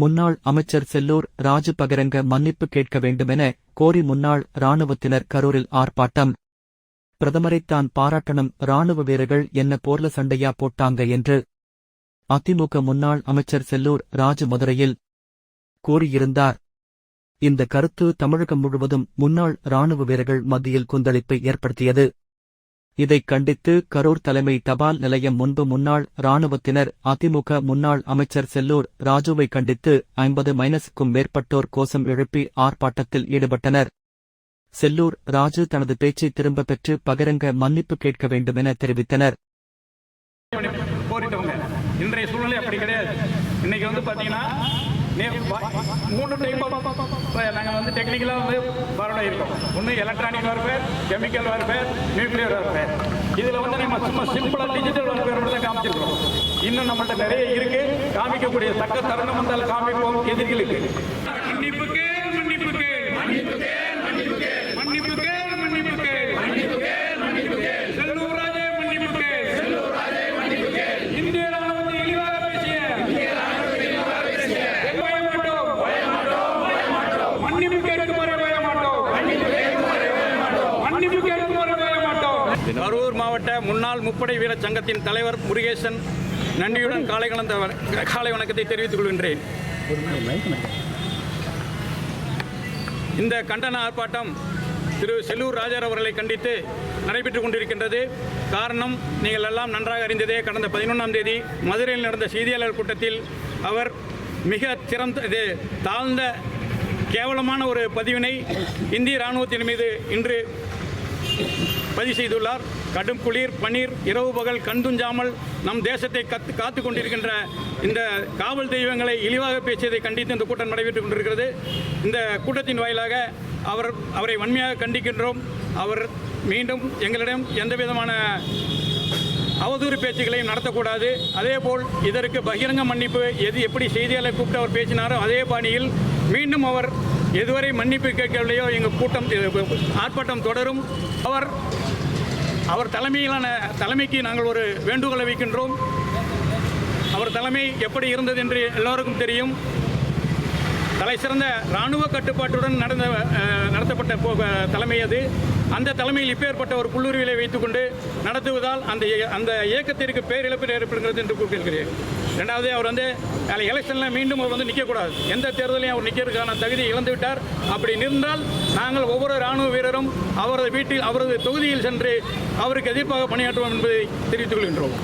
முன்னாள் அமைச்சர் செல்லூர் ராஜு பகிரங்க மன்னிப்பு கேட்க வேண்டுமென கோரி முன்னாள் இராணுவத்தினர் கரூரில் ஆர்ப்பாட்டம். பிரதமரைத்தான் பாராட்டணும் இராணுவ வீரர்கள் என்ன போர்ல சண்டையா போட்டாங்க என்று அதிமுக முன்னாள் அமைச்சர் செல்லூர் ராஜு மதுரையில் கூறியிருந்தார். இந்த கருத்து தமிழகம் முழுவதும் முன்னாள் இராணுவ வீரர்கள் மத்தியில் கொந்தளிப்பை ஏற்படுத்தியது. இதைக் கண்டித்து கரூர் தலைமை தபால் நிலையம் முன்பு முன்னாள் இராணுவத்தினர் அதிமுக முன்னாள் அமைச்சர் செல்லூர் ராஜுவை கண்டித்து ஐம்பது மைனஸுக்கும் மேற்பட்டோர் கோஷம் எழுப்பி ஆர்ப்பாட்டத்தில் ஈடுபட்டனர். செல்லூர் ராஜு தனது பேச்சை திரும்பப் பெற்று பகிரங்க மன்னிப்பு கேட்க வேண்டுமென தெரிவித்தனர். இன்றைய சூழ்நிலை அப்படி கிடையாது. இன்னைக்கு வந்து பாத்தீங்கன்னா மூணு டைப் நாங்கள் வந்து டெக்னிக்கலாக வந்து பரவலாக இருக்கோம் ஒன்று electronic warfare chemical warfare nuclear warfare இதில் வந்து நம்ம சும்மா சிம்பிளாக டிஜிட்டல் வார்ஃபேர் மட்டும் தான் காமிச்சிருக்கோம் இன்னும் நம்மகிட்ட நிறைய இருக்கு காமிக்கக்கூடிய தக்க தருணம் வந்தால் காமிப்போம் எதிரிகளுக்கு மன்னிப்பு கேள் மன்னிப்பு கேள் மன்னிப்பு கேள் மன்னிப்பு கேள் செல்லூர் ராஜே மன்னிப்பு கேள் இந்திய ராணுவத்தை இழிவாக பேசிய ஓய மாட்டோம். மன்னிப்பு கேட்கும் வரை ஓய மாட்டோம். மன்னிப்பு கேட்கும் வரை ஓய மாட்டோம். கரூர் மாவட்ட முன்னாள் முப்படை வீரர் சங்கத்தின் தலைவர் முருகேசன் நன்றியுடன் காலை கலந்த காலை வணக்கத்தை தெரிவித்துக் கொள்கின்றேன் இந்த கண்டன ஆர்ப்பாட்டம் திரு செல்லூர் ராஜர் அவர்களை கண்டித்து நடைபெற்றுக் கொண்டிருக்கின்றது. காரணம் நீங்கள் எல்லாம் நன்றாக அறிந்ததே கடந்த பதினொன்றாம் தேதி மதுரையில் நடந்த செய்தியாளர் கூட்டத்தில் அவர் மிக சிறந்த இது தாழ்ந்த கேவலமான ஒரு பதிவினை இந்திய இராணுவத்தின் மீது இன்று பதிவு செய்துள்ளார். கடும் குளிர் பனீர் இரவு பகல் கண்துஞ்சாமல் நம் தேசத்தை கத்து காத்து கொண்டிருக்கின்ற இந்த காவல் தெய்வங்களை இழிவாக பேசியதை கண்டித்து இந்த கூட்டம் நடைபெற்றுக் கொண்டிருக்கிறது. இந்த கூட்டத்தின் வாயிலாக அவர் அவரை வன்மையாக கண்டிக்கின்றோம். அவர் மீண்டும் எங்களிடம் எந்த விதமான அவதூறு பேச்சுக்களையும் நடத்தக்கூடாது. அதேபோல் இதற்கு பகிரங்க மன்னிப்பு எது எப்படி செய்தியாளர் கூப்பிட்டு அவர் பேசினாரோ அதே பாணியில் மீண்டும் அவர் எதுவரை மன்னிப்பு கேட்கவில்லையோ எங்கள் கூட்டம் ஆர்ப்பாட்டம் தொடரும். அவர் அவர் தலைமையிலான தலைமைக்கு நாங்கள் ஒரு வேண்டுகோளை வைக்கின்றோம் அவர் தலைமை எப்படி இருந்தது என்று எல்லோருக்கும் தெரியும். தலை சிறந்த இராணுவ கட்டுப்பாட்டுடன் நடந்த நடத்தப்பட்ட தலைமை அது. அந்த தலைமையில் இப்பேற்பட்ட ஒரு புல்லுரிவிலை வைத்துக்கொண்டு நடத்துவதால் அந்த அந்த இயக்கத்திற்கு பேரிழப்பு ஏற்படுகிறது என்று குறிப்பிடுகிறேன் ரெண்டாவது அவர் வந்து எலெக்ஷனில் மீண்டும் அவர் வந்து நிற்கக்கூடாது. எந்த தேர்தலையும் அவர் நிற்கிறதுக்கான தகுதி இழந்துவிட்டார் அப்படி நின்றால் நாங்கள் ஒவ்வொரு இராணுவ வீரரும் அவரது வீட்டில் அவரது தொகுதியில் சென்று அவருக்கு எதிர்ப்பாக பணியாற்றுவோம் என்பதை தெரிவித்துக் கொள்கின்றோம்.